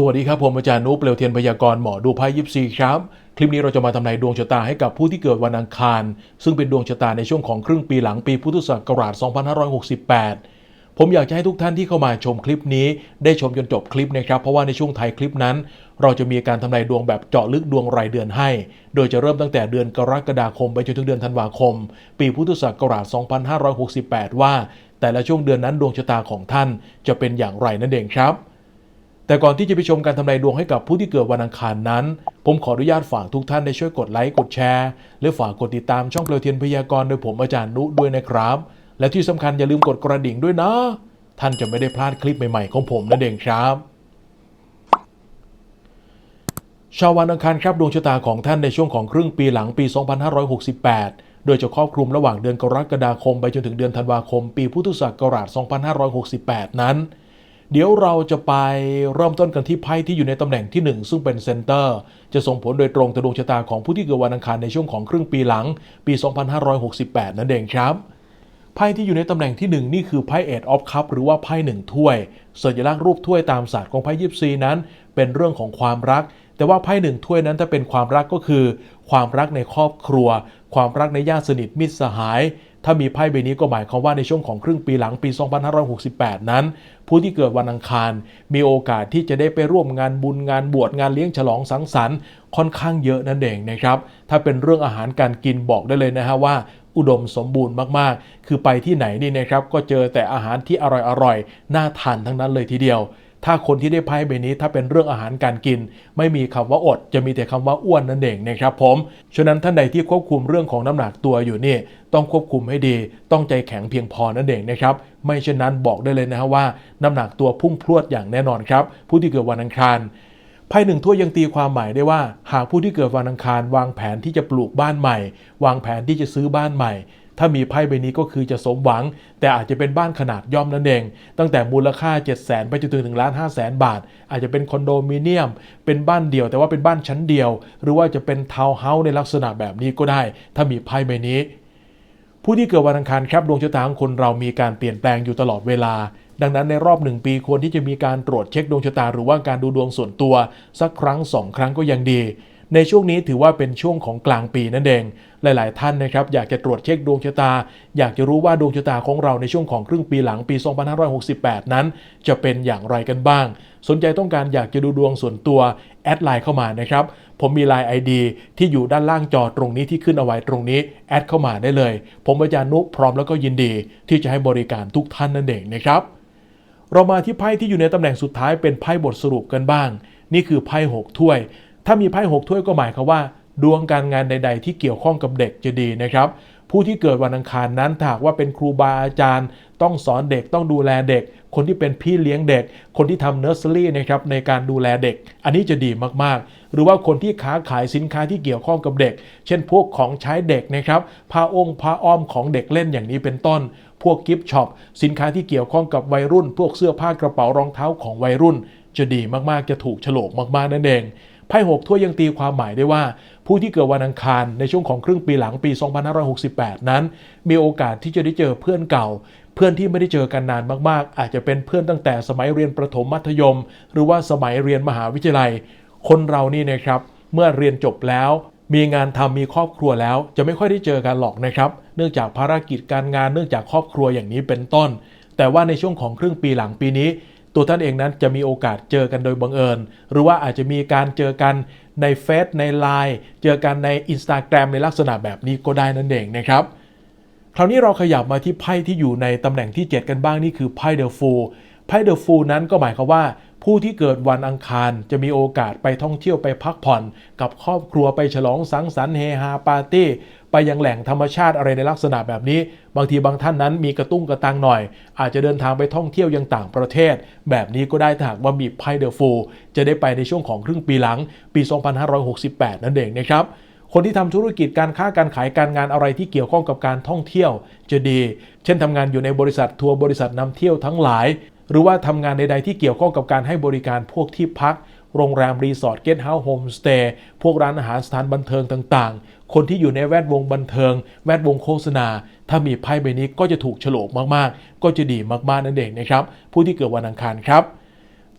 สวัสดีครับ ผมอาจารย์นุเปลวเทียนพยากรณ์หมอดูไพ่ยิปซีครับ คลิปนี้เราจะมาทำนายดวงชะตาให้กับผู้ที่เกิดวันอังคาร ซึ่งเป็นดวงชะตาในช่วงของครึ่งปีหลังปีพุทธศักราช 2568 ผมอยากจะให้ทุกท่านที่เข้ามาชมคลิปนี้ ได้ชมจนจบคลิปนะครับ เพราะว่าในช่วงท้ายคลิปนั้น เราจะมีการทำนายดวงแบบเจาะลึกดวงรายเดือนให้ โดยจะเริ่มตั้งแต่เดือนกรกฎาคมไปจนถึงเดือนธันวาคม ปีพุทธศักราช 2568 ว่า แต่ละช่วงเดือนนั้นดวงชะตาของท่านจะเป็นอย่างไรนั่นเองครับ แต่ก่อนที่จะไปชมการทำนายดวงให้กับผู้ที่เกิดวันอังคารนั้น ผมขออนุญาตฝากทุกท่านได้ช่วยกดไลค์กดแชร์ และฝากกดติดตามช่องเปลวเทียนพยากรณ์โดยผมอาจารย์นุด้วยนะครับ และที่สำคัญอย่าลืมกดกระดิ่งด้วยนะ ท่านจะไม่ได้พลาดคลิปใหม่ๆของผมนั่นเองครับชาววันอังคารครับดวงชะตาของท่านในช่วงของครึ่งปีหลังปี 2568 โดยจะครอบคลุมระหว่างเดือนกรกฎาคมไปจนถึงเดือนธันวาคม ปีพุทธศักราช 2568 นั้น เดี๋ยวเราจะไปเริ่มต้นกันที่ไพ่ที่อยู่ในตำแหน่งที่ 1 ซึ่งเป็นเซนเตอร์ จะส่งผลโดยตรงต่อดวงชะตาของผู้ที่เกิดวันอังคารในช่วงของครึ่งปีหลัง ปี 2568 นั่นเองครับไพ่ที่อยู่ในตำแหน่งที่ 1 นี่คือไพ่เอ็ดออฟคัพหรือว่าไพ่หนึ่งถ้วยสัญลักษณ์รูปถ้วยตามศาสตร์ของไพ่ยิปซีนั้น เป็นเรื่องของความรัก แต่ว่าไพ่หนึ่งถ้วยนั้นถ้าเป็นความรักก็คือ ความรักในครอบครัว ความรักในญาติสนิทมิตรสหาย ถ้ามีไพ่ใบนี้ก็หมายความว่าในช่วงของครึ่งปีหลังปี 2568 นั้น ผู้ที่เกิดวันอังคาร มีโอกาสที่จะได้ไปร่วมงานบุญงานบวชงานเลี้ยงฉลองสังสรรค์ค่อนข้างเยอะนั่นเองนะครับ ถ้าเป็นเรื่องอาหารการกินบอกได้เลยนะฮะว่าอุดมสมบูรณ์มากๆ คือไปที่ไหนนี่นะครับก็เจอแต่อาหารที่อร่อยๆ น่าทานทั้งนั้นเลยทีเดียว ถ้าคนที่ได้ไพ่ใบนี้ถ้าเป็นเรื่องอาหารการกิน ไม่มีคำว่าอด จะมีแต่คำว่าอ้วนนั่นเองนะครับผม ฉะนั้นท่านใดที่ควบคุมเรื่องของน้ำหนักตัวอยู่นี่ ต้องควบคุมให้ดี ต้องใจแข็งเพียงพอนั่นเองนะครับ ไม่เช่นนั้นบอกได้เลยนะฮะว่า น้ำหนักตัวพุ่งพรวดอย่างแน่นอนครับ ผู้ที่เกิดวันอังคารไพ่หนึ่งถ้วยยังตีความหมายได้ว่า หากผู้ที่เกิดวันอังคาร วางแผนที่จะปลูกบ้านใหม่ วางแผนที่จะซื้อบ้านใหม่ ถ้ามีไพ่ใบนี้ก็คือจะสมหวัง แต่อาจจะเป็นบ้านขนาดย่อมนั่นเอง ตั้งแต่มูลค่า 7 0 0 0 0 0 ไปจนถึง1ล้าน5แสนบาท อาจจะเป็นคอนโดมิเนียม เป็นบ้านเดี่ยวแต่ว่าเป็นบ้านชั้นเดียว หรือว่าจะเป็นทาวน์เฮาส์ในลักษณะแบบนี้ก็ได้ ถ้ามีไพ่ใบนี้ ผู้ที่เกิดวันอังคารครับดวงชะตาของคนเรามีการเปลี่ยนแปลงอยู่ตลอดเวลาดังนั้นในรอบหนึ่งปีควรที่จะมีการตรวจเช็คดวงชะตาหรือว่าการดูดวงส่วนตัว สักครั้งสองครั้งก็ยังดี ในช่วงนี้ถือว่าเป็นช่วงของกลางปีนั่นเอง หลาย ๆ ท่านนะครับอยากจะตรวจเช็คดวงชะตา อยากจะรู้ว่าดวงชะตาของเราในช่วงของครึ่งปีหลังปี 2568 นั้น จะเป็นอย่างไรกันบ้าง สนใจต้องการอยากจะดูดวงส่วนตัวแอดไลน์เข้ามานะครับ ผมมี Line ID ที่อยู่ด้านล่างจอตรงนี้ที่ขึ้นเอาไว้ตรงนี้แอดเข้ามาได้เลย ผมอาจารย์นุพร้อมแล้วก็ยินดี ที่จะให้บริการทุกท่านนั่นเองนะครับเรามาที่ไพ่ที่อยู่ในตำแหน่งสุดท้ายเป็นไพ่บทสรุปกันบ้าง นี่คือไพ่หกถ้วย ถ้ามีไพ่หกถ้วยก็หมายความว่า ดวงการงานใด ๆ ที่เกี่ยวข้องกับเด็กจะดีนะครับผู้ที่เกิดวันอังคารนั้นถ้ากว่าเป็นครูบาอาจารย์ ต้องสอนเด็กต้องดูแลเด็ก คนที่เป็นพี่เลี้ยงเด็ก คนที่ทำเนอร์เซอรี่นะครับในการดูแลเด็ก อันนี้จะดีมากๆ หรือว่าคนที่ค้าขายสินค้าที่เกี่ยวข้องกับเด็ก เช่นพวกของใช้เด็กนะครับผ้าองค์ผ้าอ้อมของเด็กเล่นอย่างนี้เป็นต้น พวกกิฟต์ช็อปสินค้าที่เกี่ยวข้องกับวัยรุ่น พวกเสื้อผ้ากระเป๋ารองเท้าของวัยรุ่น จะดีมากๆจะถูกฉลกมากๆนั่นเอง ไพ่หกถ้วยยังตีความหมายได้ว่า ผู้ที่เกิดวันอังคารในช่วงของครึ่งปีหลังปี 2568 นั้น มีโอกาสที่จะได้เจอเพื่อนเก่า เพื่อนที่ไม่ได้เจอกันนานมากๆ อาจจะเป็นเพื่อนตั้งแต่สมัยเรียนประถมมัธยม หรือว่าสมัยเรียนมหาวิทยาลัย คนเรานี่นะครับเมื่อเรียนจบแล้วมีงานทำมีครอบครัวแล้ว จะไม่ค่อยได้เจอกันหรอกนะครับ เนื่องจากภารกิจการงานเนื่องจากครอบครัวอย่างนี้เป็นต้น แต่ว่าในช่วงของครึ่งปีหลังปีนี้ ตัวท่านเองนั้นจะมีโอกาสเจอกันโดยบังเอิญ หรือว่าอาจจะมีการเจอกันในเฟซในไลน์เจอกันใน Instagram ในลักษณะแบบนี้ก็ได้นั่นเองนะครับ คราวนี้เราขยับมาที่ไพ่ที่อยู่ในตำแหน่งที่ 7 กันบ้างนี่คือไพ่เดอะฟูลไพ่เดอะฟูลนั้นก็หมายความว่า ผู้ที่เกิดวันอังคารจะมีโอกาสไปท่องเที่ยวไปพักผ่อน กับครอบครัวไปฉลองสังสรรค์เฮฮาปาร์ตี้ไปยังแหล่งธรรมชาติอะไรในลักษณะแบบนี้ บางทีบางท่านนั้นมีกระตุ้งกระตังหน่อย อาจจะเดินทางไปท่องเที่ยวยังต่างประเทศ แบบนี้ก็ได้ถ้าหากว่ามีไพ่เดอะฟูจะได้ไปในช่วงของครึ่งปีหลังปี 2568 นั่นเองนะครับคนที่ทำธุรกิจการค้าการขายการงานอะไรที่เกี่ยวข้องกับการท่องเที่ยวจะดี เช่นทำงานอยู่ในบริษัททัวร์บริษัทนำเที่ยวทั้งหลาย หรือว่าทำงานใดๆที่เกี่ยวข้องกับการให้บริการพวกที่พัก โรงแรมรีสอร์ทเกสต์เฮาส์โฮมสเตย์พวกร้านอาหารสถานบันเทิงต่างๆ คนที่อยู่ในแวดวงบันเทิง แวดวงโฆษณา ถ้ามีไพ่ใบนี้ก็จะถูกฉลกมากๆ ก็จะดีมากๆนั่นเองนะครับ ผู้ที่เกิดวันอังคารครับ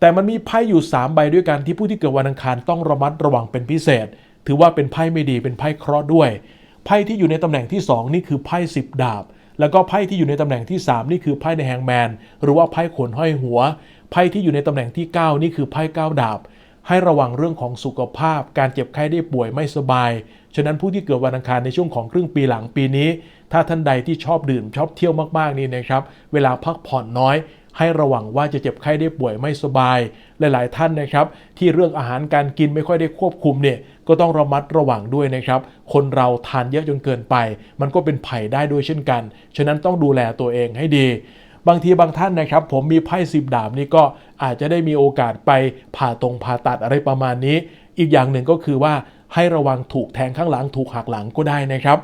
แต่มันมีไพ่อยู่ 3 ใบด้วยกันที่ผู้ที่เกิดวันอังคารต้องระมัดระวังเป็นพิเศษ ถือว่าเป็นไพ่ไม่ดีเป็นไพ่เคราะห์ด้วยไพ่ที่อยู่ในตำแหน่งที่ 2 นี่คือไพ่สิบดาบ แล้วก็ไพ่ที่อยู่ในตำแหน่งที่ 3 นี่คือไพ่ในแฮงแมนหรือว่าไพ่ขนห้อยหัว ไพ่ที่อยู่ในตำแหน่งที่ 9 นี่คือไพ่เก้าดาบ ให้ระวังเรื่องของสุขภาพ การเจ็บไข้ได้ป่วยไม่สบาย ฉะนั้นผู้ที่เกิดวันอังคารในช่วงของครึ่งปีหลังปีนี้ ถ้าท่านใดที่ชอบดื่มชอบเที่ยวมากๆนี่นะครับ เวลาพักผ่อนน้อย ให้ระวังว่าจะเจ็บไข้ได้ป่วยไม่สบาย หลาย ๆ ท่านนะครับ ที่เรื่องอาหารการกินไม่ค่อยได้ควบคุมเนี่ยก็ต้องระมัดระวังด้วยนะครับ คนเราทานเยอะจนเกินไป มันก็เป็นไผ่ได้ด้วยเช่นกัน ฉะนั้นต้องดูแลตัวเองให้ดีบางทีบางท่านนะครับผมมีไพ่สิบดาบนี่ก็อาจจะได้มีโอกาสไปผ่าตรงผ่าตัดอะไรประมาณนี้ อีกอย่างหนึ่งก็คือว่าให้ระวังถูกแทงข้างหลังถูกหักหลังก็ได้นะครับ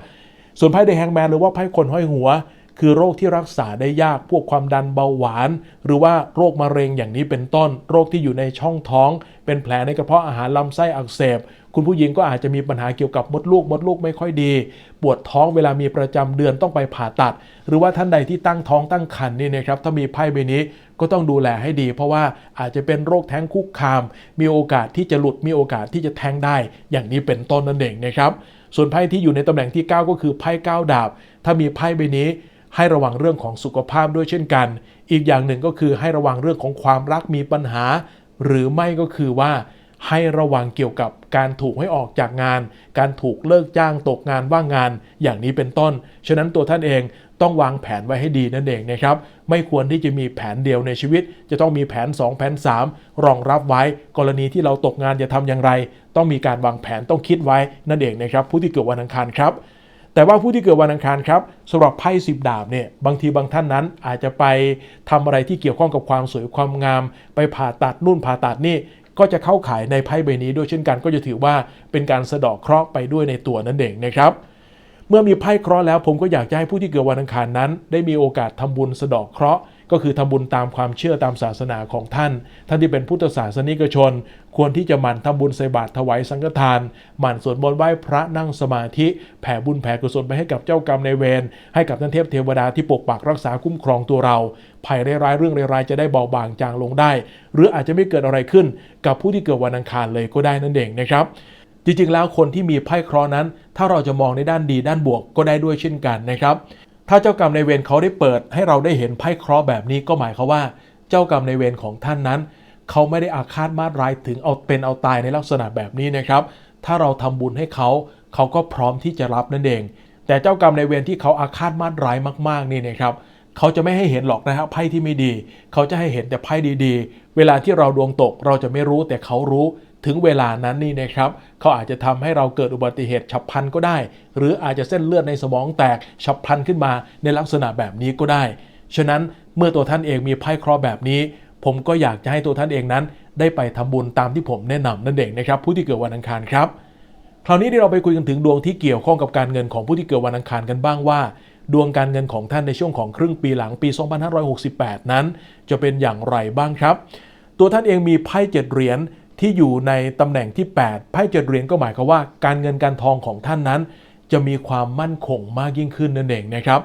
ส่วนไพ่เดอะแฮงแมนหรือว่าไพ่คนห้อยหัว คือโรคที่รักษาได้ยากพวกความดันเบาหวาน หรือว่าโรคมะเร็งอย่างนี้เป็นต้น โรคที่อยู่ในช่องท้อง เป็นแผลในกระเพาะอาหารลำไส้อักเสบ คุณผู้หญิงก็อาจจะมีปัญหาเกี่ยวกับมดลูกมดลูกไม่ค่อยดี ปวดท้องเวลามีประจำเดือนต้องไปผ่าตัด หรือว่าท่านใดที่ตั้งท้องตั้งครรภ์นี่นะครับถ้ามีไพ่ใบนี้ก็ต้องดูแลให้ดี เพราะว่าอาจจะเป็นโรคแท้งคุกคาม มีโอกาสที่จะหลุดมีโอกาสที่จะแท้งได้ อย่างนี้เป็นต้นนั่นเองนะครับส่วนไพ่ที่อยู่ในตำแหน่งที่ 9 ก็คือไพ่9ดาบ ถ้ามีไพ่ใบนี้ ให้ระวังเรื่องของสุขภาพด้วยเช่นกัน อีกอย่างหนึ่งก็คือให้ระวังเรื่องของความรักมีปัญหา หรือไม่ก็คือว่า ให้ระวังเกี่ยวกับการถูกให้ออกจากงาน การถูกเลิกจ้างตกงานว่างงาน อย่างนี้เป็นต้น ฉะนั้นตัวท่านเองต้องวางแผนไว้ให้ดีนั่นเองนะครับ ไม่ควรที่จะมีแผนเดียวในชีวิต จะต้องมีแผน 2 แผน 3 รองรับไว้ กรณีที่เราตกงานจะทำอย่างไร ต้องมีการวางแผนต้องคิดไว้นั่นเองนะครับ ผู้ที่เกิดวันอังคารครับ แต่ว่าผู้ที่เกิดวันอังคารครับสำหรับไพ่สิบดาบเนี่ยบางทีบางท่านนั้นอาจจะไปทำอะไรที่เกี่ยวข้องกับความสวยความงาม ไปผ่าตัดนู่นผ่าตัดนี่ก็จะเข้าขายในไพ่ใบนี้ด้วยเช่นกันก็จะถือว่าเป็นการสะดอกเคราะห์ไปด้วยในตัวนั่นเองนะครับ เมื่อมีไพ่เคราะห์แล้วผมก็อยากจะให้ผู้ที่เกิดวันอังคารนั้น ได้มีโอกาสทำบุญสะดอกเคราะห์ ก็คือทำบุญตามความเชื่อตามศาสนาของท่าน ท่านที่เป็นพุทธศาสนิกชน ควรที่จะหมั่นทำบุญใส่บาตรถวายสังฆทาน หมั่นสวดมนต์ไหว้พระนั่งสมาธิ แผ่บุญแผ่กุศลไปให้กับเจ้ากรรมในเวร ให้กับท่านเทพเทวดาที่ปกปักรักษาคุ้มครองตัวเรา ภัยร้ายเรื่องร้ายจะได้เบาบางจางลงได้ หรืออาจจะไม่เกิดอะไรขึ้น กับผู้ที่เกิดวันอังคารเลยก็ได้นั่นเองนะครับจริงๆ แล้วคนที่มีไพ่เคราะห์นั้น ถ้าเราจะมองในด้านดีด้านบวกก็ได้ด้วยเช่นกันนะครับ ถ้าเจ้ากรรมในเวรเขาได้เปิด ให้เราได้เห็นไพ่เคราะห์แบบนี้ก็หมายความว่า เจ้ากรรมในเวรของท่านนั้น เขาไม่ได้อาฆาตมาตร้ายถึงเอาเป็นเอาตายในลักษณะแบบนี้นะครับ ถ้าเราทำบุญให้เขาเขาก็พร้อมที่จะรับนั่นเอง แต่เจ้ากรรมในเวรที่เขาอาฆาตมาตร้ายมากๆนี่นะครับเขาจะไม่ให้เห็นหรอกนะครับไพ่ที่ไม่ดี เขาจะให้เห็นแต่ไพ่ดีๆ เวลาที่เราดวงตกเราจะไม่รู้แต่เขารู้ ถึงเวลานั้นนี่นะครับเขาอาจจะทำให้เราเกิดอุบัติเหตุฉับพลันก็ได้ หรืออาจจะเส้นเลือดในสมองแตกฉับพลันขึ้นมาในลักษณะแบบนี้ก็ได้ ฉะนั้นเมื่อตัวท่านเองมีไพ่คราะห์แบบนี้ ผมก็อยากจะให้ตัวท่านเองนั้น ได้ไปทำบุญตามที่ผมแนะนำนั่นเองนะครับผู้ที่เกิดวันอังคารครับคราวนี้ที่เราไปคุยกันถึงดวงที่เกี่ยวข้องกับการเงินของผู้ที่เกิดวันอังคารกันบ้างว่า ดวงการเงินของท่านในช่วงของครึ่งปีหลังปี 2568 นั้น จะเป็นอย่างไรบ้างครับ ตัวท่านเองมีไพ่เจ็ดเหรียญ ที่อยู่ในตำแหน่งที่ 8 ไพ่เจ็ดเหรียญก็หมายความว่า การเงินการทองของท่านนั้น จะมีความมั่นคงมากยิ่งขึ้นนั่นเองนะครับ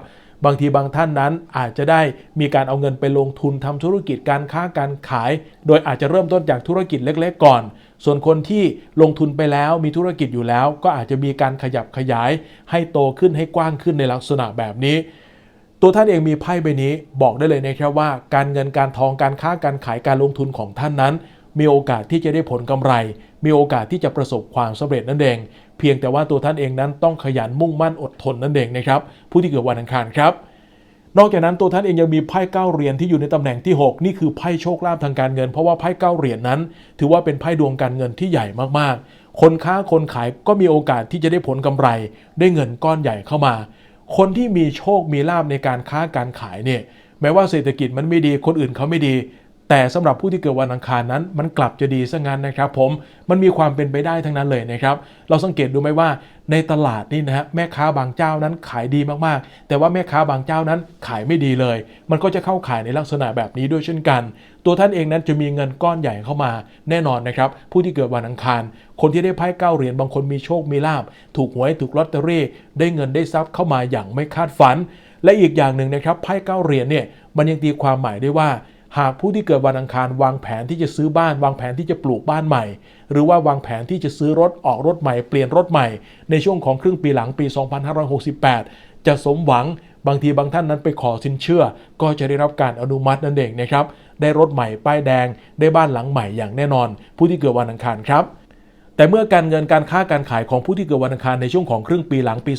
บางทีบางท่านนั้นอาจจะได้มีการเอาเงินไปลงทุนทำธุรกิจการค้าการขาย โดยอาจจะเริ่มต้นจากธุรกิจเล็ก ๆ ก่อน ส่วนคนที่ลงทุนไปแล้วมีธุรกิจอยู่แล้ว ก็อาจจะมีการขยับขยาย ให้โตขึ้นให้กว้างขึ้นในลักษณะแบบนี้ตัวท่านเองมีไพ่ใบนี้บอกได้เลยนะครับว่า การเงินการทองการค้าการขายการลงทุนของท่านนั้น มีโอกาสที่จะได้ผลกำไร มีโอกาสที่จะประสบความสำเร็จนั่นเอง เพียงแต่ว่าตัวท่านเองนั้นต้องขยันมุ่งมั่นอดทนนั่นเองนะครับ ผู้ที่เกิดวันอังคารครับ นอกจากนั้นตัวท่านเองยังมีไพ่เก้าเหรียญที่อยู่ในตำแหน่งที่ 6 นี่คือไพ่โชคลาภทางการเงิน เพราะว่าไพ่เก้าเหรียญนั้น ถือว่าเป็นไพ่ดวงการเงินที่ใหญ่มากๆ คนค้าคนขายก็มีโอกาสที่จะได้ผลกำไร ได้เงินก้อนใหญ่เข้ามา คนที่มีโชคมีลาภในการค้าการขายเนี่ยแม้ว่าเศรษฐกิจมันไม่ดี คนอื่นเขาไม่ดี แต่สำหรับผู้ที่เกิดวันอังคารนั้น มันกลับจะดีซะงั้นนะครับ ผมมันมีความเป็นไปได้ทั้งนั้นเลยนะครับ เราสังเกตดูไหมว่าในตลาดนี่นะฮะแม่ค้าบางเจ้านั้นขายดีมากๆ แต่ว่าแม่ค้าบางเจ้านั้นขายไม่ดีเลย มันก็จะเข้าขายในลักษณะแบบนี้ด้วยเช่นกัน ตัวท่านเองนั้นจะมีเงินก้อนใหญ่เข้ามา แน่นอนนะครับ ผู้ที่เกิดวันอังคาร คนที่ได้ไพ่เก้าเหรียญบางคนมีโชคมีลาบ ถูกหวยถูกลอตเตอรี่ ได้เงินได้ทรัพย์เข้ามาอย่างไม่คาดฝัน และอีกอย่างหนึ่งนะครับไพ่เก้าเหรียญเนี่ยมันยังตีความหมายได้ว่า หากผู้ที่เกิดวันอังคารวางแผนที่จะซื้อบ้าน วางแผนที่จะปลูกบ้านใหม่ หรือว่าวางแผนที่จะซื้อรถออกรถใหม่เปลี่ยนรถใหม่ ในช่วงของครึ่งปีหลังปี 2568 จะสมหวังบางทีบางท่านนั้นไปขอสินเชื่อ ก็จะได้รับการอนุมัตินั่นเองนะครับ ได้รถใหม่ป้ายแดง ได้บ้านหลังใหม่อย่างแน่นอน ผู้ที่เกิดวันอังคารครับ แต่เมื่อการเงินการค้าการขายของผู้ที่เกิดวันอังคารในช่วงของครึ่งปีหลังปี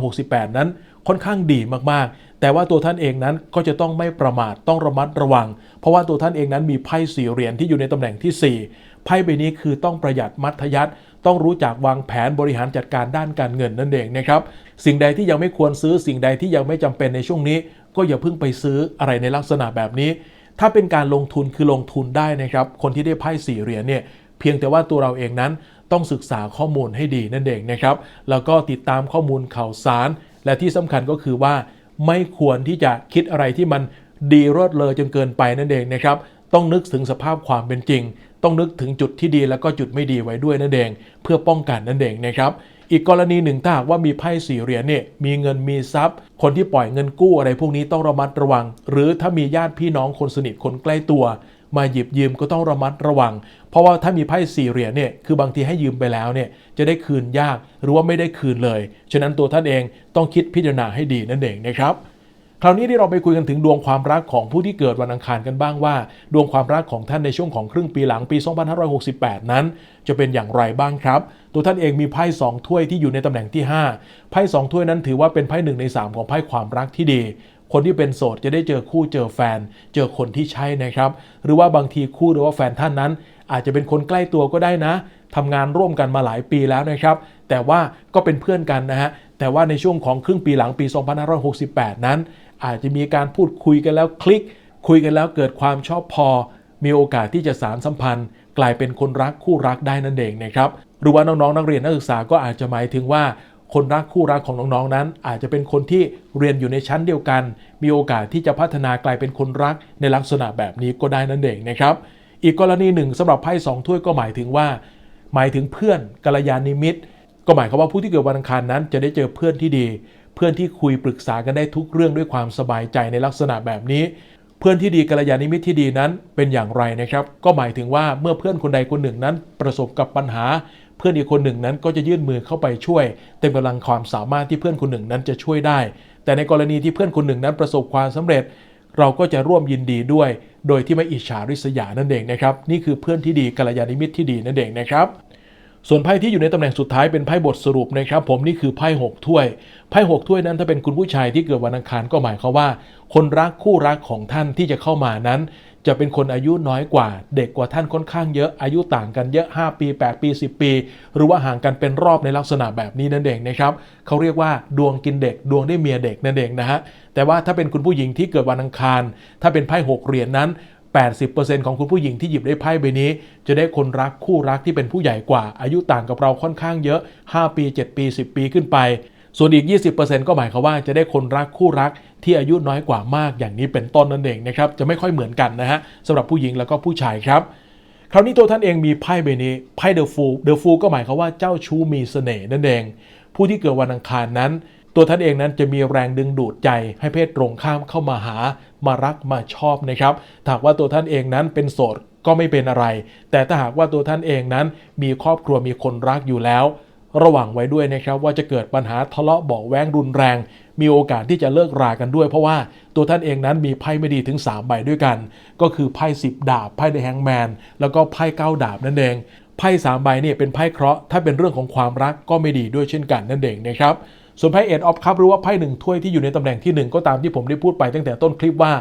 2568 นั้นค่อนข้างดีมากๆ แต่ว่าตัวท่านเองนั้นก็จะต้องไม่ประมาทต้องระมัดระวัง เพราะว่าตัวท่านเองนั้นมีไพ่สี่เหรียญที่อยู่ในตำแหน่งที่ 4 ไพ่ใบนี้คือต้องประหยัดมัธยัติต้องรู้จักวางแผนบริหารจัดการด้านการเงินนั่นเองนะครับ สิ่งใดที่ยังไม่ควรซื้อสิ่งใดที่ยังไม่จำเป็นในช่วงนี้ ก็อย่าเพิ่งไปซื้ออะไรในลักษณะแบบนี้ ถ้าเป็นการลงทุนคือลงทุนได้นะครับ คนที่ได้ไพ่สี่เหรียญเนี่ยเพียงแต่ว่าตัวเราเองนั้น ต้องศึกษาข้อมูลให้ดีนั่นเองนะครับ แล้วก็ติดตามข้อมูลข่าวสาร และที่สำคัญก็คือว่า ไม่ควรที่จะคิดอะไรที่มันดีรอดเลยจนเกินไปนั่นเองนะครับ ต้องนึกถึงสภาพความเป็นจริง ต้องนึกถึงจุดที่ดีแล้วก็จุดไม่ดีไว้ด้วยนั่นเอง เพื่อป้องกันนั่นเองนะครับอีกกรณีหนึ่งถ้าหากว่ามีไพ่สี่เหรียญเนี่ยมีเงินมีทรัพย์ คนที่ปล่อยเงินกู้อะไรพวกนี้ต้องระมัดระวัง หรือถ้ามีญาติพี่น้องคนสนิทคนใกล้ตัว มาหยิบยืมก็ต้องระมัดระวัง เพราะว่าถ้ามีไพ่สี่เหรียญเนี่ยคือบางทีให้ยืมไปแล้วเนี่ยจะได้คืนยากหรือว่าไม่ได้คืนเลย ฉะนั้นตัวท่านเองต้องคิดพิจารณาให้ดีนั่นเองนะครับคราวนี้ที่เราไปคุยกันถึงดวงความรักของผู้ที่เกิดวันอังคารกันบ้างว่า ดวงความรักของท่านในช่วงของครึ่งปีหลังปี 2568 นั้น จะเป็นอย่างไรบ้างครับ ตัวท่านเองมีไพ่2ถ้วยที่อยู่ในตำแหน่งที่5ไพ่2ถ้วยนั้นถือว่าเป็นไพ่หนึ่งใน 3 ของไพ่ความรักที่ดี คนที่เป็นโสดจะได้เจอคู่เจอแฟน เจอคนที่ใช่นะครับ หรือว่าบางทีคู่หรือว่าแฟนท่านนั้น อาจจะเป็นคนใกล้ตัวก็ได้นะทำงานร่วมกันมาหลายปีแล้วนะครับ แต่ว่าก็เป็นเพื่อนกันนะฮะแต่ว่าในช่วงของครึ่งปีหลังปี 2568 นั้น อาจจะมีการพูดคุยกันแล้วคลิก คุยกันแล้วเกิดความชอบพอ มีโอกาสที่จะสารสัมพันธ์ กลายเป็นคนรักคู่รักได้นั่นเองนะครับหรือว่าน้องๆนักเรียนนักศึกษาก็อาจจะหมายถึงว่า คนรักคู่รักของน้องๆนั้น อาจจะเป็นคนที่เรียนอยู่ในชั้นเดียวกัน มีโอกาสที่จะพัฒนากลายเป็นคนรักในลักษณะแบบนี้ก็ได้นั่นเองนะครับ อีกกรณีหนึ่งสำหรับไพ่สองถ้วยก็หมายถึงว่า หมายถึงเพื่อนกัลยาณมิตร ก็หมายความว่าผู้ที่เกิดวันอังคารนั้น จะได้เจอเพื่อนที่ดี เพื่อนที่คุยปรึกษากันได้ทุกเรื่องด้วยความสบายใจในลักษณะแบบนี้เพื่อนที่ดีกัลยาณมิตรที่ดีนั้นเป็นอย่างไรนะครับ ก็หมายถึงว่าเมื่อเพื่อนคนใดคนหนึ่งนั้นประสบกับปัญหา พื่อนอีกคนหนึ่งนั้นก็จะยื่นมือเข้าไปช่วย เต็มกำลังความสามารถที่เพื่อนคนหนึ่งนั้นจะช่วยได้ แต่ในกรณีที่เพื่อนคนหนึ่งนั้นประสบความสำเร็จ เราก็จะร่วมยินดีด้วย โดยที่ไม่อิจฉาริษยานั่นเองนะครับนี่คือเพื่อนที่ดีกัลยาณมิตรที่ดีนั่นเองนะครับส่วนไพ่ที่อยู่ในตำแหน่งสุดท้ายเป็นไพ่บทสรุปนะครับผมนี่คือไพ่หกถ้วยไพ่หกถ้วยนั้นถ้าเป็นคุณผู้ชายที่เกิดวันอังคารก็หมายความว่า คนรักคู่รักของท่านที่จะเข้ามานั้น จะเป็นคนอายุน้อยกว่า เด็กกว่าท่านค่อนข้างเยอะอายุต่างกันเยอะ 5 ปี 8 ปี 10 ปี หรือว่าห่างกันเป็นรอบในลักษณะแบบนี้นั่นเองนะครับเขาเรียกว่าดวงกินเด็ก ดวงได้เมียเด็กนั่นเองนะฮะแต่ว่าถ้าเป็นคุณผู้หญิงที่เกิดวันอังคาร ถ้าเป็นไพ่หกเหรียญนั้น 80%ของคุณผู้หญิงที่หยิบได้ไพ่ใบนี้ จะได้คนรักคู่รักที่เป็นผู้ใหญ่กว่า อายุต่างกับเราค่อนข้างเยอะ 5 ปี 7 ปี 10 ปีขึ้นไป ส่วนอีก 20%ก็หมายความว่าจะได้คนรักคู่รักที่อายุน้อยกว่ามากอย่างนี้เป็นต้นนั่นเองนะครับจะไม่ค่อยเหมือนกันนะฮะสำหรับผู้หญิงแล้วก็ผู้ชายครับ คราวนี้ตัวท่านเองมีไพ่ใบนี้ไพ่เดอะฟูเดอะฟูก็หมายความว่าเจ้าชู้มีเสน่ห์นั่นเอง ผู้ที่เกิดวันอังคารนั้น ตัวท่านเองนั้นจะมีแรงดึงดูดใจให้เพศตรงข้ามเข้ามาหา มารักมาชอบนะครับถ้าหากว่าตัวท่านเองนั้นเป็นโสดก็ไม่เป็นอะไร แต่ถ้าหากว่าตัวท่านเองนั้นมีครอบครัวมีคนรักอยู่แล้ว ระวังไว้ด้วยนะครับว่าจะเกิดปัญหาทะเลาะเบาะแว้งรุนแรง มีโอกาสที่จะเลิกรากันด้วย เพราะว่าตัวท่านเองนั้นมีไพ่ไม่ดีถึง 3 ใบด้วยกัน ก็คือไพ่10 ดาบไพ่เดอะแฮงแมนแล้วก็ไพ่9ดาบนั่นเองไพ่สามใบเนี่ยเป็นไพ่เคราะห์ถ้าเป็นเรื่องของความรักก็ไม่ดีด้วยเช่นกันนั่นเองนะครับส่วนไพ่เอ็ดออฟคัพหรือว่าไพ่หนึ่งถ้วยที่อยู่ในตำแหน่งที่ 1 ก็ตามที่ผมได้พูดไปตั้งแต่ต้นคลิปว่า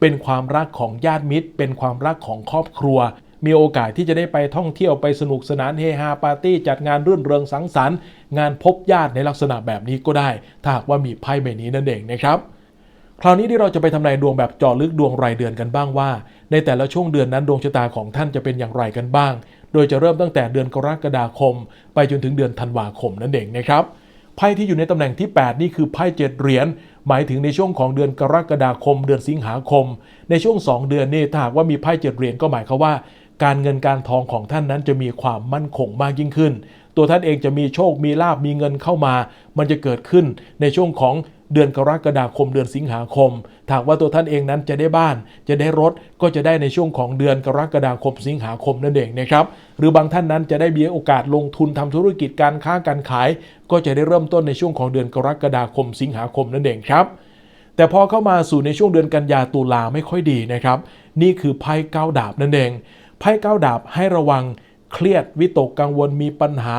เป็นความรักของญาติมิตร เป็นความรักของครอบครัว มีโอกาสที่จะได้ไปท่องเที่ยวไปสนุกสนานเฮฮาปาร์ตี้จัดงานรื่นเริงสังสรรค์ งานพบญาติในลักษณะแบบนี้ก็ได้ ถ้าหากว่ามีไพ่ใบนี้นั่นเองนะครับคราวนี้ที่เราจะไปทำนายดวงแบบเจาะลึกดวงรายเดือนกันบ้างว่า ในแต่ละช่วงเดือนนั้นดวงชะตาของท่านจะเป็นอย่างไรกันบ้าง โดยจะเริ่มตั้งแต่เดือนกรกฎาคม ไปจนถึงเดือนธันวาคมนั่นเองนะครับไพ่ที่อยู่ในตำแหน่งที่ 8 นี่คือไพ่เจ็ดเหรียญหมายถึงในช่วงของเดือนกรกฎาคม เดือนสิงหาคม ในช่วง 2 เดือนนี่ถ้าหากว่ามีไพ่เจ็ดเหรียญก็หมายความว่า การเงินการทองของท่านนั้นจะมีความมั่นคงมากยิ่งขึ้น ตัวท่านเองจะมีโชคมีลาบมีเงินเข้ามา มันจะเกิดขึ้นในช่วงของเดือนกรกฎาคมเดือนสิงหาคมถากว่าตัวท่านเองนั้นจะได้บ้าน จะได้รถก็จะได้ในช่วงของเดือนกรกฎาคมสิงหาคมนั่นเองนะครับ หรือบางท่านนั้นจะได้มีโอกาสลงทุนทำธุรกิจการค้าการขาย ก็จะได้เริ่มต้นในช่วงของเดือนกรกฎาคมสิงหาคมนั่นเองครับ แต่พอเข้ามาสู่ในช่วงเดือนกันยาตุลาไม่ค่อยดีนะครับ นี่คือไพ่เก้าดาบนั่นเอง ไพ่เก้าดาบให้ระวังเครียดวิตกกังวลมีปัญหา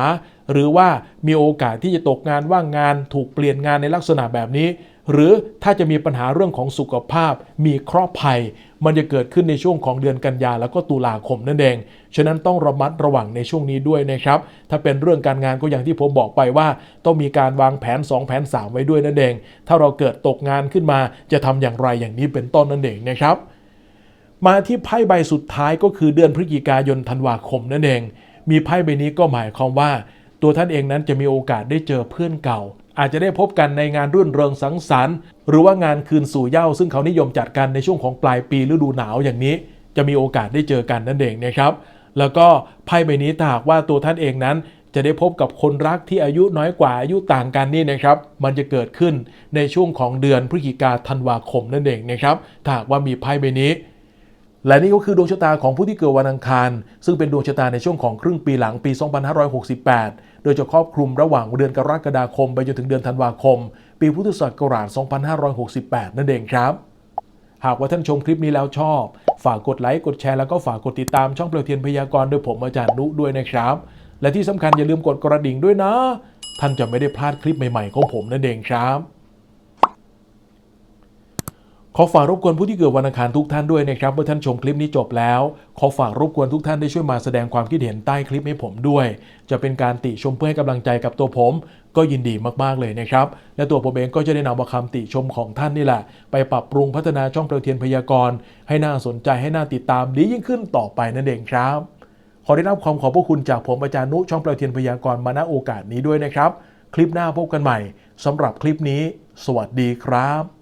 หรือว่ามีโอกาสที่จะตกงานว่างงานถูกเปลี่ยนงานในลักษณะแบบนี้ หรือถ้าจะมีปัญหาเรื่องของสุขภาพ มีเคราะห์ภัย มันจะเกิดขึ้นในช่วงของเดือนกันยาแล้วก็ตุลาคมนั่นเอง ฉะนั้นต้องระมัดระวังในช่วงนี้ด้วยนะครับ ถ้าเป็นเรื่องการงานก็อย่างที่ผมบอกไปว่า ต้องมีการวางแผน 2 แผน 3 ไว้ด้วยนั่นเอง ถ้าเราเกิดตกงานขึ้นมาจะทำอย่างไรอย่างนี้เป็นต้นนั่นเองนะครับ มาที่ไพ่ใบสุดท้ายก็คือเดือนพฤศจิกายนธันวาคมนั่นเอง มีไพ่ใบนี้ก็หมายความว่า ตัวท่านเองนั้นจะมีโอกาสได้เจอเพื่อนเก่า อาจจะได้พบกันในงานรื่นเริงสังสรรค์ หรือว่างานคืนสู่เหย้าซึ่งเขานิยมจัดกันในช่วงของปลายปีฤดูหนาวอย่างนี้ จะมีโอกาสได้เจอกันนั่นเองนะครับแล้วก็ไพ่ใบนี้ถ้าหากว่าตัวท่านเองนั้นจะได้พบกับคนรักที่อายุน้อยกว่าอายุต่างกันนี่นะครับ มันจะเกิดขึ้นในช่วงของเดือนพฤศจิกาธันวาคมนั่นเองนะครับถ้าหากว่ามีไพ่ใบนี้ และนี่ก็คือดวงชะตาของผู้ที่เกิดวันอังคาร ซึ่งเป็นดวงชะตาในช่วงของครึ่งปีหลังปี 2568 โดยจะครอบคลุมระหว่างเดือนกรกฎาคมไปจนถึงเดือนธันวาคม ปีพุทธศักราช 2568 นั่นเองครับ หากว่าท่านชมคลิปนี้แล้วชอบ ฝากกดไลค์ กดแชร์แล้วก็ฝากกดติดตามช่องเปลวเทียนพยากรณ์โดยผมอาจารย์นุด้วยนะครับ และที่สำคัญอย่าลืมกดกระดิ่งด้วยนะ ท่านจะไม่ได้พลาดคลิปใหม่ๆของผมนั่นเองครับ ขอฝากรบกวนผู้ที่เกิดวันอังคารทุกท่านด้วยนะครับเมื่อท่านชมคลิปนี้จบแล้ว ขอฝากรบกวนทุกท่านได้ช่วยมาแสดงความคิดเห็นใต้คลิปให้ผมด้วย จะเป็นการติชมเพื่อให้กำลังใจกับตัวผม ก็ยินดีมากๆเลยนะครับ และตัวผมเองก็จะได้นำเอาคำติชมของท่านนี่แหละ ไปปรับปรุงพัฒนาช่องเปลวเทียนพยากรณ์ให้น่าสนใจให้น่าติดตามดียิ่งขึ้นต่อไปนั่นเองครับ ขอได้รับความขอบพระคุณจากผมอาจารย์นุช่องเปลวเทียนพยากรณ์มาณโอกาสนี้ด้วยนะครับ คลิปหน้าพบกันใหม่สำหรับคลิปนี้ สวัสดีครับ